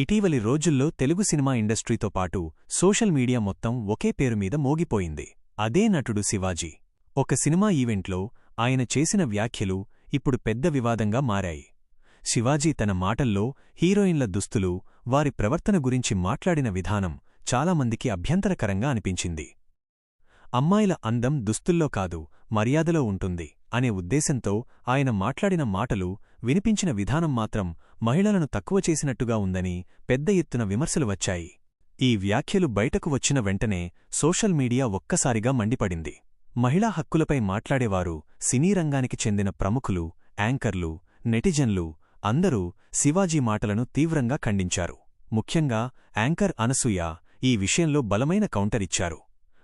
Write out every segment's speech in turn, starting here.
ఇటీవలి రోజుల్లో తెలుగు సినిమా ఇండస్ట్రీతో పాటు సోషల్ మీడియా మొత్తం ఒకే పేరు మీద మోగిపోయింది. అదే నటుడు శివాజీ. ఒక సినిమా ఈవెంట్లో ఆయన చేసిన వ్యాఖ్యలు ఇప్పుడు పెద్ద వివాదంగా మారాయి. శివాజీ తన మాటల్లో హీరోయిన్ల దుస్తులు వారి ప్రవర్తన గురించి మాట్లాడిన విధానం చాలామందికి అభ్యంతరకరంగా అనిపించింది. అమ్మాయిల అందం దుస్తుల్లో కాదు మర్యాదలో ఉంటుంది అనే ఉద్దేశంతో ఆయన మాట్లాడిన మాటలు వినిపించిన విధానం మాత్రం మహిళలను తక్కువ చేసినట్టుగా ఉందని పెద్ద ఎత్తున విమర్శలు వచ్చాయి. ఈ వ్యాఖ్యలు బయటకు వచ్చిన వెంటనే సోషల్ మీడియా ఒక్కసారిగా మండిపడింది. మహిళా హక్కులపై మాట్లాడేవారు సినీ రంగానికి చెందిన ప్రముఖులు యాంకర్లు నెటిజన్లు అందరూ శివాజీ మాటలను తీవ్రంగా ఖండించారు. ముఖ్యంగా యాంకర్ అనసూయ ఈ విషయంలో బలమైన కౌంటరిచ్చారు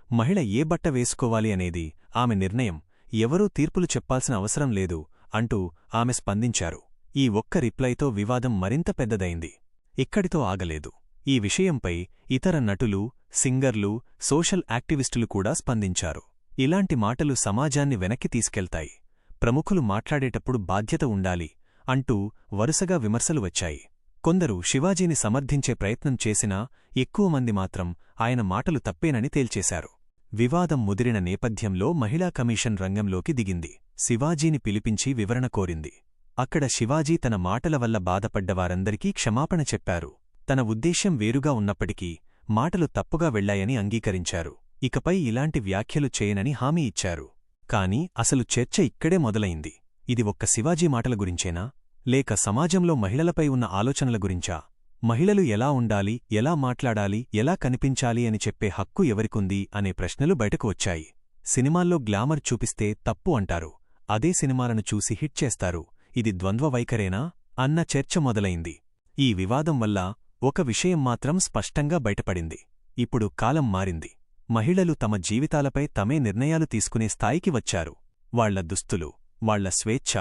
మహిళ ఏ బట్ట వేసుకోవాలి అనేది ఆమె నిర్ణయం ఎవరూ తీర్పులు చెప్పాల్సిన అవసరం లేదు అంటూ ఆమె స్పందించారు. ఈ ఒక్క రిప్లైతో వివాదం మరింత పెద్దదైంది. ఇక్కడితో ఆగలేదు. ఈ విషయంపై ఇతర నటులు సింగర్లు సోషల్ యాక్టివిస్టులు కూడా స్పందించారు. ఇలాంటి మాటలు సమాజాన్ని వెనక్కి తీసుకెళ్తాయి. ప్రముఖులు మాట్లాడేటప్పుడు బాధ్యత ఉండాలి అంటూ వరుసగా విమర్శలు వచ్చాయి. కొందరు శివాజీని సమర్థించే ప్రయత్నం చేసినా ఎక్కువ మంది మాత్రం ఆయన మాటలు తప్పేనని తేల్చేశారు. వివాదం ముదిరిన నేపథ్యంలో మహిళా కమిషన్ రంగంలోకి దిగింది. శివాజీని పిలిపించి వివరణ కోరింది. అక్కడ శివాజీ తన మాటల వల్ల బాధపడ్డవారందరికీ క్షమాపణ చెప్పారు. తన ఉద్దేశ్యం వేరుగా ఉన్నప్పటికీ మాటలు తప్పుగా వెళ్ళాయని అంగీకరించారు. ఇకపై ఇలాంటి వ్యాఖ్యలు చేయనని హామీ ఇచ్చారు. కాని అసలు చర్చ ఇక్కడే మొదలైంది. ఇది ఒక్క శివాజీ మాటల గురించేనా? లేక సమాజంలో మహిళలపై ఉన్న ఆలోచనల గురించా? మహిళలు ఎలా ఉండాలి ఎలా మాట్లాడాలి ఎలా కనిపించాలి అని చెప్పే హక్కు ఎవరికుంది అనే ప్రశ్నలు బయటకు వచ్చాయి. సినిమాల్లో గ్లామర్ చూపిస్తే తప్పు అంటారు. అదే సినిమాలను చూసి హిట్ చేస్తారు. ఇది ద్వంద్వవైఖరేనా? అన్న చర్చ మొదలైంది. ఈ వివాదం వల్ల ఒక విషయం మాత్రం స్పష్టంగా బయటపడింది. ఇప్పుడు కాలం మారింది. మహిళలు తమ జీవితాలపై తమే నిర్ణయాలు తీసుకునే స్థాయికి వచ్చారు. వాళ్ళ దుస్తులు వాళ్ళ స్వేచ్ఛ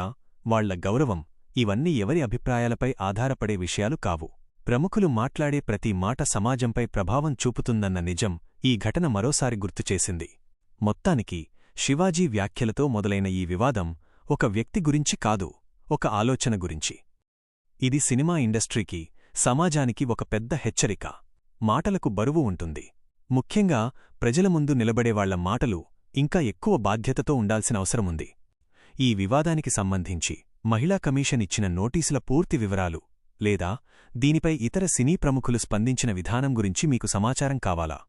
వాళ్ళ గౌరవం ఇవన్నీ ఎవరి అభిప్రాయాలపై ఆధారపడే విషయాలు కావు. ప్రముఖులు మాట్లాడే ప్రతి మాట సమాజంపై ప్రభావం చూపుతుందన్న నిజం ఈ ఘటన మరోసారి గుర్తుచేసింది మొత్తానికి శివాజీ వ్యాఖ్యలతో మొదలైన ఈ వివాదం ఒక వ్యక్తి గురించి కాదు ఒక ఆలోచన గురించి. ఇది సినిమా ఇండస్ట్రీకి సమాజానికి ఒక పెద్ద హెచ్చరిక. మాటలకు బరువు ఉంటుంది. ముఖ్యంగా ప్రజల ముందు నిలబడేవాళ్ళ మాటలు ఇంకా ఎక్కువ బాధ్యతతో ఉండాల్సిన అవసరముంది ఈ వివాదానికి సంబంధించి మహిళా కమిషన్ ఇచ్చిన నోటీసుల పూర్తి వివరాలు లేదా దీనిపై ఇతర సినీ ప్రముఖులు స్పందించిన విధానం గురించి మీకు సమాచారం కావాలా?